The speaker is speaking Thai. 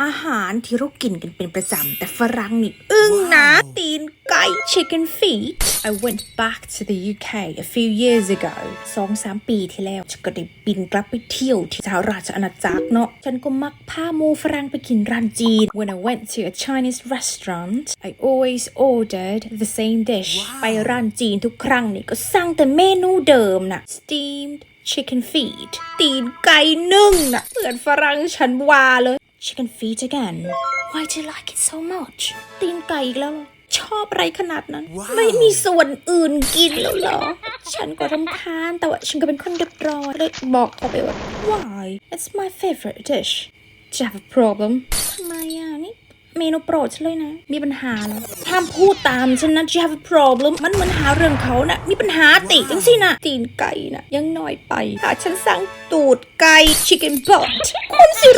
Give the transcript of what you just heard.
อาหารที่เรากินกันเป็นประจำแต่ฝรั่งนี่อึ้งนะ ตีนไก่ chicken feet I went back to the UK a few years ago สองสามปีที่แล้ว ฉันก็ได้บินกลับไปเที่ยวที่สหราชอาณาจักรเนาะ ฉันก็มักพาหมูฝรั่งไปกินร้านจีน When I went to a Chinese restaurant I always ordered the same dish ไปร้านจีนทุกครั้งนี่ก็สั่งแต่เมนูเดิมน่ะ steamed chicken feet ตีนไก่นึ่งน่ะเหมือนฝรั่งฉันว่าเลย chicken feet again why do you like it so much ตีนไก่อีกแล้วเหรอชอบอะไรขนาดนั้น ไม่มีส่วนอื่นกินแล้วเหรอ ฉันก็รำคาญแต่ว่าฉันก็เป็นคนเรียบร้อยเลยบอกเขาไปว่า why it's my favorite dish do you have a problem ทำไมอะนี่เมนูโปรดฉันเลยนะ มีปัญหาเหรอห้ามพูดตามฉันนะ Do you have a problem มันเหมือนหาเรื่องเขานะมีปัญหาติจังสินะตีนไก่นะยังน้อยไปถ้าฉันสั่งตูดไก่ chicken butt คุณสิรู้สึกนะ